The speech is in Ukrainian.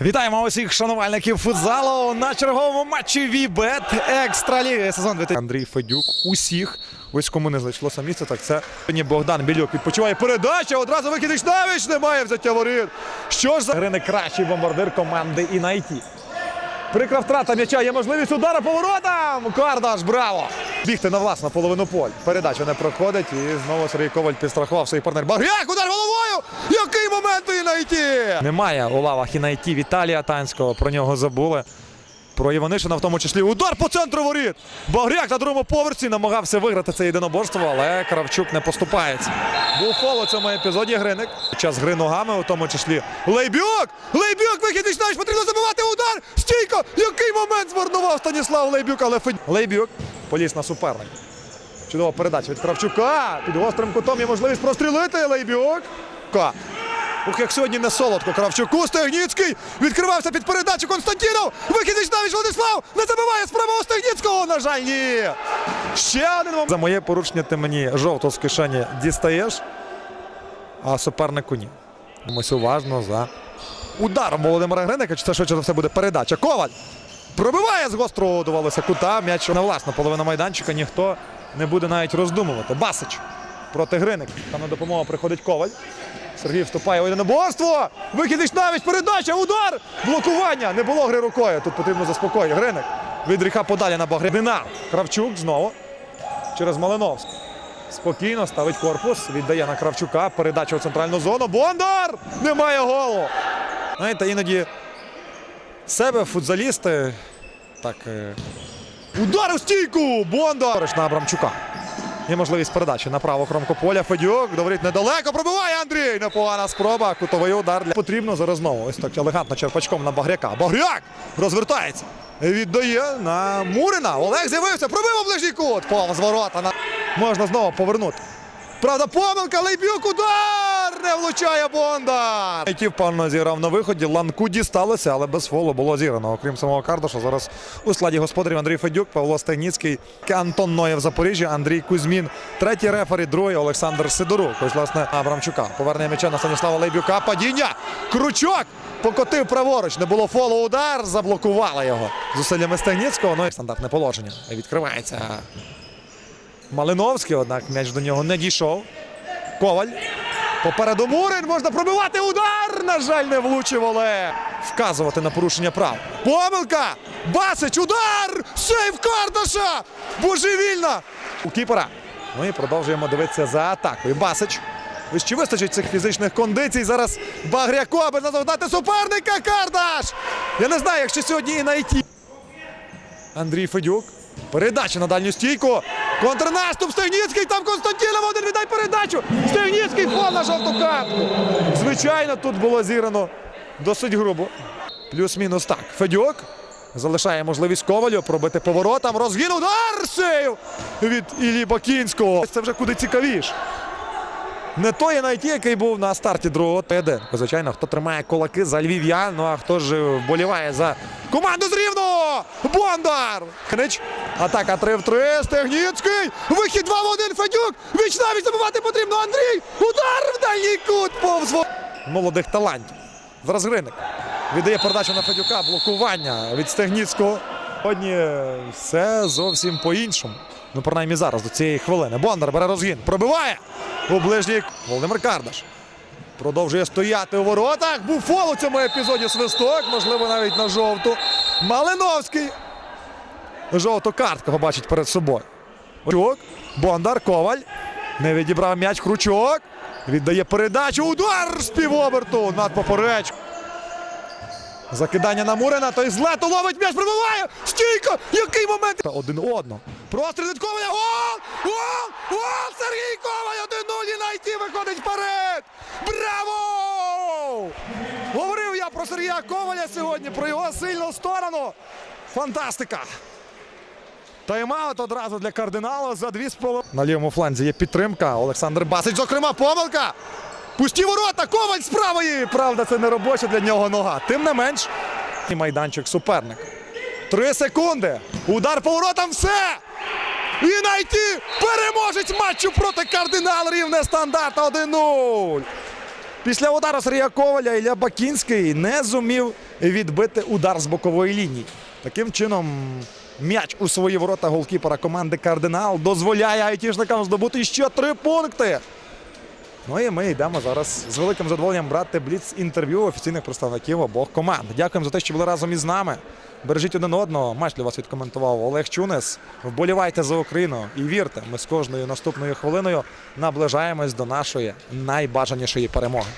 Вітаємо усіх шанувальників футзалу на черговому матчі Вібет Екстраліги. Сезон 2000. Андрій Федюк. Усіх. Ось кому не знайшлося місце, так це сьогодні Богдан Білюк відпочиває передача. Одразу викидиш навіч немає взяття воріт. Що ж за гри найкращий бомбардир команди Інайті. Прикра втрата м'яча. Є можливість удара поворотом. Кардаш, браво! Бігти на власну половину поль. Передача не проходить. І знову Сергій Коваль підстрахував свій партнер. Багряк, удар головою! Який момент у Інайті! Немає у лавах Інайті Віталія Танського. Про нього забули. Про Іванишина в тому числі. Удар по центру воріт. Багряк на другому поверсі намагався виграти це єдиноборство, але Кравчук не поступається. Був фол у цьому епізоді Гриник. Час гри ногами, у тому числі. Лейбюк! Лейбюк! Вихід Вічнавич! Потрібно забивати удар! Стійко! Який момент змарнував Станіслав Лейбюк, але Федь... Лейбюк поліз на суперника. Чудова передача від Кравчука. Під гострим кутом є можливість прострілити Лейбюк. Ка. Ух, як сьогодні не солодко Кравчуку. Стегніцький відкривався під передачу Константінов. Вихід навіть Владислав не забиває справа у Стегніцького. На жаль, ні. Ще один. За моє порушення ти мені жовту з кишені дістаєш, а супернику ні. Дивимось уважно за ударом Володимира Гриника. Чи це швидше за все буде передача? Коваль пробиває з гострого довелося кута. М'яч на власну половину майданчика. Ніхто не буде навіть роздумувати. Басич проти Гриника. Там на допомогу приходить Коваль. Сергій вступає у єдиноборство. Вихід навіть передача, удар! Блокування. Не було гри рукою. Тут потрібно заспокоїти. Гриник від гріха подалі на Багрина. Кравчук знову через Малиновську. Спокійно ставить корпус, віддає на Кравчука. Передача у центральну зону. Бондар! Немає голу. Знаєте, іноді себе футзалісти. Так. е, Удар у стійку! Бондар! На Абрамчука. Є можливість передачі на праву кромку поля. Федюк говорить недалеко. Пробиває Андрій. Непогана спроба. Кутовий удар. Для... Потрібно зараз знову. Ось так елегантно черпачком на Багряка. Багряк розвертається. Віддає на Мурина. Олег з'явився. Пробив ближній кут. Повз ворота. На... Можна знову повернути. Правда, помилка. Лейбюк удар! Не влучає Бондар. Який впевнено зіграв на виході. Ланку дісталося, але без фолу було зіграно. Окрім самого Кардоша, зараз у складі господарів Андрій Федюк, Павло Стегніцький, Антон Ноєв Запоріжжя, Андрій Кузьмін. Третій рефері, другий Олександр Сидорук. Ось, власне, Абрамчука. Повернення м'яча на Станіслава Лейбюка. Падіння. Кручок. Покотив праворуч. Не було фолу. Удар. Заблокували його. Зусиллями Стегніцького. Ну і стандартне положення. Відкривається. Малиновський, однак м'яч до нього не дійшов. Коваль. Попереду Мурин можна пробивати удар. На жаль, не влучив Олег. Вказувати на порушення прав. Помилка! Басич, удар! Сейв Кардаша! Божевільна! У кіпера. Ну і продовжуємо дивитися за атакою. Басич. Чи вистачить цих фізичних кондицій? Зараз Багряко, аби наздогнати суперника Кардаш! Я не знаю, якщо сьогодні і на ІТ. Андрій Федюк. Передача на дальню стійку. Контрнаступ Стегніцький. Там Константінов один віддай передачу. Стегніцький фол на жовту картку. Звичайно, тут було зіграно досить грубо. Плюс-мінус так. Федюк залишає можливість Ковалю пробити поворотом. Розгін удар сейв від Іллі Бакінського. Це вже куди цікавіше. Не той найти, який був на старті другого поєдинку. Звичайно, хто тримає кулаки за львів'ян, ну а хто ж вболіває за команду з Рівного! Бондар! Книч. Атака 3 в 3. Стегніцький. Вихід 2 в 1. Федюк. Віч навіть забивати потрібно. Андрій. Удар в дальній кут. Повз молодих талантів. Зараз Гриник. Віддає передачу на Федюка. Блокування від Стегніцького. Сьогодні все зовсім по-іншому. Ну, принаймні зараз до цієї хвилини. Бондар бере розгін. Пробиває у ближній Володимир Кардаш. Продовжує стояти у воротах. Був фол у цьому епізоді свисток, можливо, навіть на жовту. Малиновський. Жовту картку побачить перед собою. Кручок. Бондар, Коваль. Не відібрав м'яч. Кручок. Віддає передачу. Удар з півоберту над поперечку. Закидання на Мурина, той з лету ловить м'яч, пробиває! Стійко! Який момент! Один одно. Простріл від Коваля! Гол! Гол! Гол! Сергій Коваль! 1-0 і найти виходить вперед! Браво! Говорив я про Сергія Коваля сьогодні, про його сильну сторону. Фантастика! Тайм-аут одразу для кардинала за дві з половиною. На лівому фланзі є підтримка. Олександр Басич, зокрема, помилка. Пусті ворота, коваль з правої. Правда, це не робоча для нього нога. Тим не менш, і майданчик суперника. Три секунди. Удар по воротам. Все. І найти переможець матчу проти кардинал рівне стандарта 1-0. Після удару Сергія Коваля Ілля Бакінський не зумів відбити удар з бокової лінії. Таким чином, м'яч у свої ворота голкіпера команди Кардинал дозволяє айтішникам здобути ще три пункти. Ну і ми йдемо зараз з великим задоволенням брати бліц інтерв'ю офіційних представників обох команд. Дякуємо за те, що були разом із нами. Бережіть один одного. Матч для вас відкоментував Олег Чунес. Вболівайте за Україну і вірте, ми з кожною наступною хвилиною наближаємось до нашої найбажанішої перемоги.